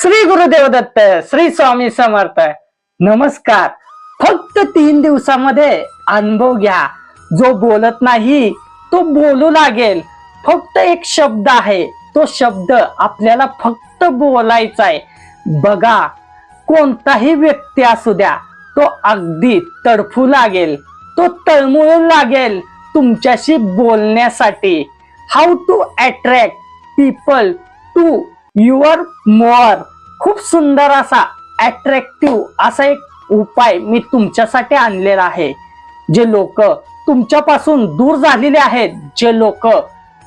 श्री गुरुदेव दत्त श्री स्वामी समर्थ. नमस्कार. फक्त तीन दिवसामध्ये अनुभव घ्या. जो बोलत नाही तो बोलू लागेल. फक्त एक शब्द आहे. तो शब्द आपल्याला फक्त बोलायचा आहे. बघा कोणताही व्यक्ती असू द्या तो अगदी तडफू लागेल. तो तळमळू लागेल तुमच्याशी बोलण्यासाठी. How to attract people to your more. खूप सुंदर असा अट्रॅक्टिव्ह असा एक उपाय मी तुमच्यासाठी आणलेला आहे. जे लोक तुमच्यापासून दूर झालेले आहेत जे लोक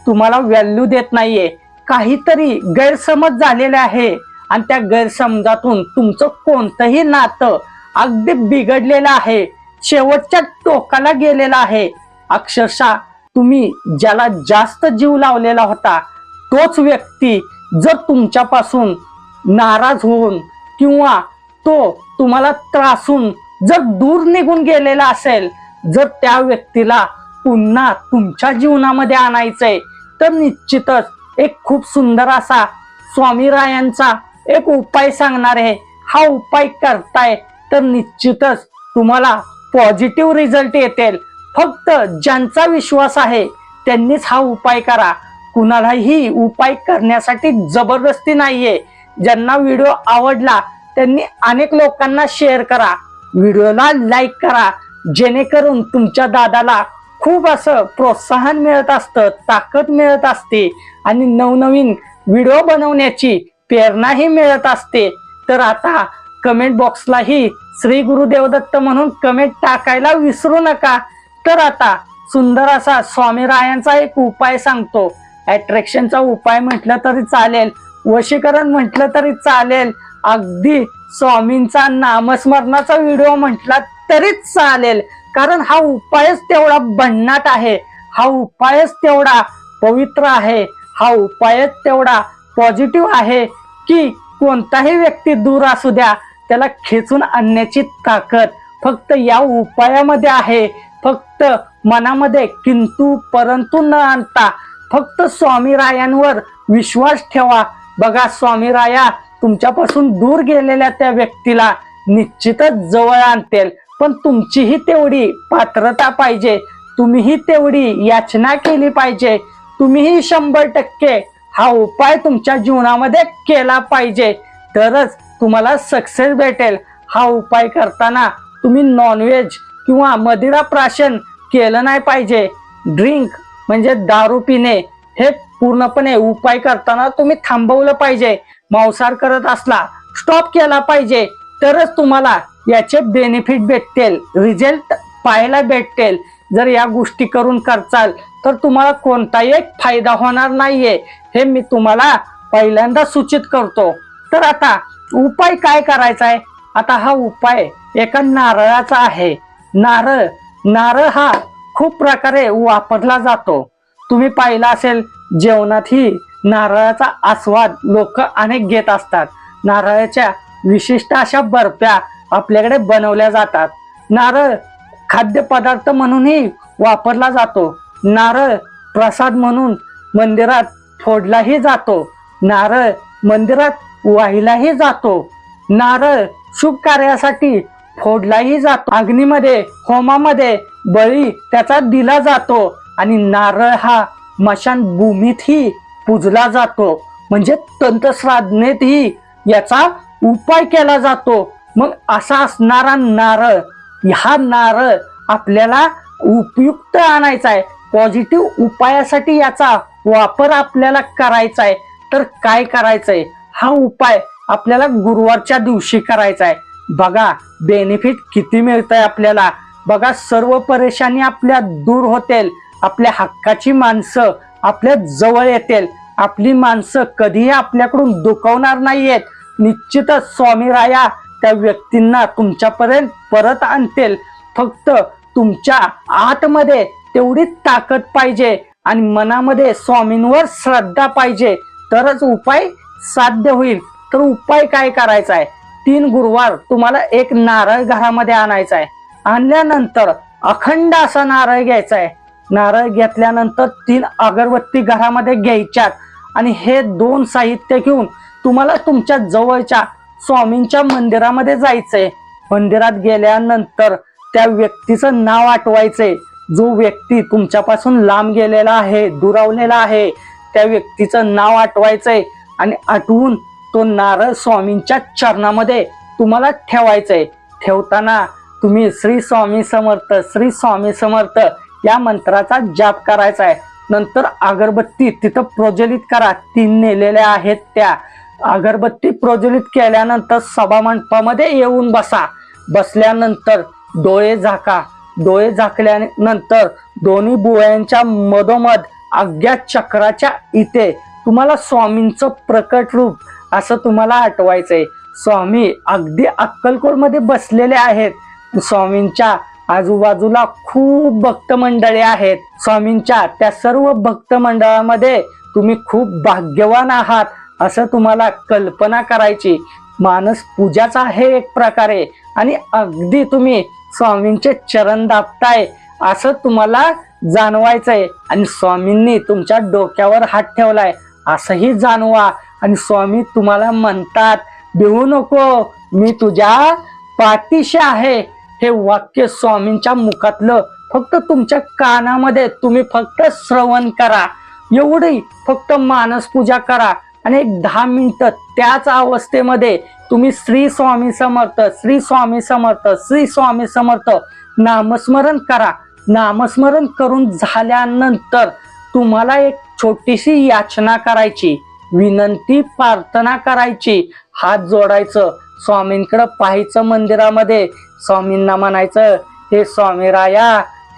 तुम्हाला व्हॅल्यू देत नाहीये काहीतरी गैरसमज झालेले आहे आणि त्या गैरसमजातून तुमचं कोणतंही नातं अगदी बिघडलेलं आहे शेवटच्या टोकाला गेलेलं आहे. अक्षरशः तुम्ही ज्याला जास्त जीव लावलेला होता तोच व्यक्ती जर तुमच्यापासून नाराज होऊन किंवा तो तुम्हाला त्रासून जर दूर निघून गेलेला असेल जर त्या व्यक्तीला पुन्हा तुमच्या जीवनामध्ये आणायचंय तर निश्चितच एक खूप सुंदर असा स्वामीरायांचा एक उपाय सांगणार आहे. हा उपाय करताय तर निश्चितच तुम्हाला पॉझिटिव्ह रिझल्ट येतील. फक्त ज्यांचा विश्वास आहे त्यांनीच हा उपाय करा. कुणालाही उपाय करण्यासाठी जबरदस्ती नाहीये. ज्यांना व्हिडिओ आवडला त्यांनी अनेक लोकांना शेअर करा. व्हिडिओला लाईक करा. जेणेकरून तुमच्या दादाला खूप असं प्रोत्साहन मिळत असतं ताकद मिळत असते आणि नवनवीन व्हिडिओ बनवण्याची प्रेरणाही मिळत असते. तर आता कमेंट बॉक्सलाही श्री गुरुदेवदत्त म्हणून कमेंट टाकायला विसरू नका. तर आता सुंदर असा स्वामीरायांचा एक उपाय सांगतो. अट्रॅक्शनचा उपाय म्हटलं तरी चालेल. वशीकरण म्हटलं तरी चालेल. अगदी स्वामींचा नामस्मरणाचा व्हिडिओ म्हटला तरीच चालेल. कारण हा उपायच तेवढा भन्नाट आहे. हा उपायच तेवढा पवित्र आहे. हा उपायच तेवढा पॉझिटिव्ह आहे की कोणताही व्यक्ती दूर असू द्या. त्याला खेचून आणण्याची ताकद फक्त या उपायामध्ये आहे. फक्त मनामध्ये किंतु परंतु न आणता फक्त स्वामी रायांवर विश्वास ठेवा. बघा स्वामी राया तुमच्यापासून दूर गेलेल्या त्या व्यक्तीला निश्चितच जवळ आणतील. पण तुमचीही तेवढी पात्रता पाहिजे. तुम्हीही तेवढी याचना केली पाहिजे. तुम्हीही शंभर टक्के हा उपाय तुमच्या जीवनामध्ये केला पाहिजे. तरच तुम्हाला सक्सेस भेटेल. हा उपाय करताना तुम्ही नॉनव्हेज किंवा मदिरा प्राशन केलं नाही पाहिजे. ड्रिंक म्हणजे दारू पिणे हे पूर्णपणे उपाय करताना तुम्ही थांबवलं पाहिजे. मांसाहार करत असला स्टॉप केला पाहिजे तरच तुम्हाला याचे बेनिफिट भेटतील रिझल्ट पाहायला भेटतील. जर या गोष्टी करून करचाल तर तुम्हाला कोणताही एक फायदा होणार नाहीये. हे मी तुम्हाला पहिल्यांदा सूचित करतो. तर आता उपाय काय करायचा आहे? आता हा उपाय एका नारळाचा आहे. नारळ नारळ हा खूप प्रकारे वापरला जातो. तुम्ही पाहिला असेल जेवणातही नारळाचा आस्वाद लोक अनेक घेत असतात. नारळाच्या विशिष्ट अशा बर्फ्या आपल्याकडे बनवल्या जातात. नारळ खाद्यपदार्थ म्हणूनही वापरला जातो. नारळ प्रसाद म्हणून मंदिरात फोडलाही जातो. नारळ मंदिरात वाहिलाही जातो. नारळ शुभ कार्यासाठी फोडलाही जातो. अग्नीमध्ये होमामध्ये बळी त्याचा दिला जातो आणि नारळ हा मशान भूमीतही पूजला जातो. म्हणजे तंत्रसाधनेतही याचा उपाय केला जातो. मग असा असणारा नारळ हा नारळ आपल्याला उपयुक्त आणायचा आहे पॉझिटिव्ह उपायासाठी याचा वापर आपल्याला करायचा आहे तर काय करायचंय? हा उपाय आपल्याला गुरुवारच्या दिवशी करायचा आहे बघा बेनिफिट किती मिळतंय आपल्याला. बघा सर्व परेशानी आपल्या दूर होतील. आपल्या हक्काची माणसं आपल्या जवळ येतील. आपली माणसं कधीही आपल्याकडून दुखवणार नाहीयेत. निश्चितच स्वामी राया त्या व्यक्तींना तुमच्यापर्यंत परत आणतील. फक्त तुमच्या आतमध्ये तेवढी ताकद पाहिजे आणि मनामध्ये स्वामींवर श्रद्धा पाहिजे. तरच उपाय साध्य होईल. तर उपाय काय करायचा आहे तीन गुरुवार तुम्हाला एक नारळ घरामध्ये आणायचा आहे आणल्यानंतर अखंड असा नारळ घ्यायचा आहे नारळ घेतल्यानंतर तीन अगरबत्ती घरामध्ये घ्यायच्यात. आणि हे दोन साहित्य घेऊन तुम्हाला तुमच्या जवळच्या स्वामींच्या मंदिरामध्ये जायचंय. मंदिरात गेल्यानंतर त्या व्यक्तीचं नाव आठवायचंय. जो व्यक्ती तुमच्यापासून लांब गेलेला आहे दुरावलेला आहे त्या व्यक्तीचं नाव आठवायचंय आणि आठवून तो नारळ स्वामींच्या चरणामध्ये तुम्हाला ठेवायचंय. ठेवताना तुम्ही श्री स्वामी समर्थ श्री स्वामी समर्थ या मंत्राचा जाप करायचा आहे. नंतर अगरबत्ती तिथं प्रज्वलित करा. तीन नेलेल्या आहेत त्या. अगरबत्ती प्रज्वलित केल्यानंतर सभामंडपामध्ये येऊन बसा. बसल्यानंतर डोळे झाका. डोळे झाकल्यानंतर दोन्ही बुळ्यांच्या मधोमध अज्ञात चक्राच्या इथे तुम्हाला स्वामींचं प्रकट रूप असं तुम्हाला आठवायचंय. स्वामी अगदी अक्कलकोटमध्ये बसलेले आहेत. स्वामींच्या आजूबाजूला खूप भक्त मंडळी आहेत. स्वामींच्या त्या सर्व भक्त मंडळामध्ये तुम्ही खूप भाग्यवान आहात असं तुम्हाला कल्पना करायची. मानस पूजाचा आहे एक प्रकारे. आणि अगदी तुम्ही स्वामींचे चरण दाबताय असं तुम्हाला जाणवायचंय. आणि स्वामींनी तुमच्या डोक्यावर हात ठेवलाय असंही जाणवा. आणि स्वामी तुम्हाला म्हणतात भिवू नको मी तुझ्या पाठीशी आहे. हे वाक्य स्वामींच्या मुखातलं फक्त तुमच्या कानामध्ये. तुम्ही फक्त श्रवण करा. एवढी फक्त मानस पूजा करा. आणि एक दहा मिनिटं त्याच अवस्थेमध्ये तुम्ही श्री स्वामी समर्थ श्री स्वामी समर्थ श्री स्वामी समर्थ नामस्मरण करा. नामस्मरण करून झाल्यानंतर तुम्हाला एक छोटीशी याचना करायची. विनंती प्रार्थना करायची. हात जोडायचं. स्वामींकडं पाहायचं मंदिरामध्ये. स्वामींना म्हणायचं हे स्वामी राया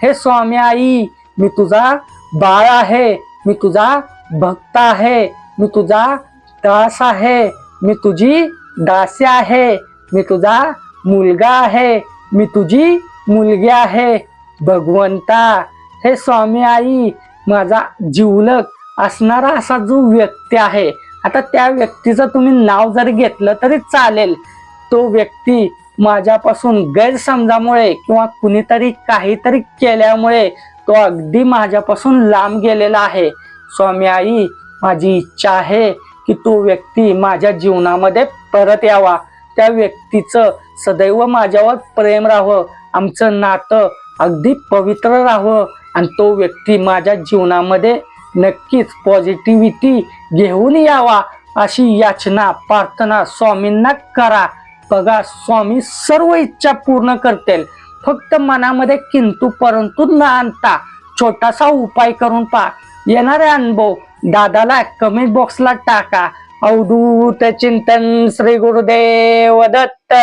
हे स्वामी आई मी तुझा बाळ आहे मी तुझा भक्त आहे मी तुझा दास आहे मी तुझी दासी आहे मी तुझा मुलगा आहे मी तुझी मुलगी आहे. भगवंता हे स्वामी आई माझा जिवलक असणारा असा जो व्यक्ती आहे आता त्या व्यक्तीचं तुम्ही नाव जरी घेतलं तरी चालेल. तो व्यक्ती माझ्यापासून गैरसमजामुळे किंवा कुणीतरी काहीतरी केल्यामुळे तो अगदी माझ्यापासून लांब गेलेला आहे. स्वामी आई माझी इच्छा आहे की तो व्यक्ती माझ्या जीवनामध्ये परत यावा. त्या व्यक्तीचं सदैव माझ्यावर प्रेम राहावं. आमचं नातं अगदी पवित्र राहावं. आणि तो व्यक्ती माझ्या जीवनामध्ये नक्कीच पॉझिटिव्हिटी घेऊन यावा अशी याचना प्रार्थना स्वामींना करा. बघा स्वामी सर्व इच्छा पूर्ण करतील. फक्त मनामध्ये किंतु परंतु न आणता छोटासा उपाय करून पहा. येणारे अनुभव दादाला कमेंट बॉक्सला टाका. अवधूत चिंतन श्री गुरुदेव दत्त.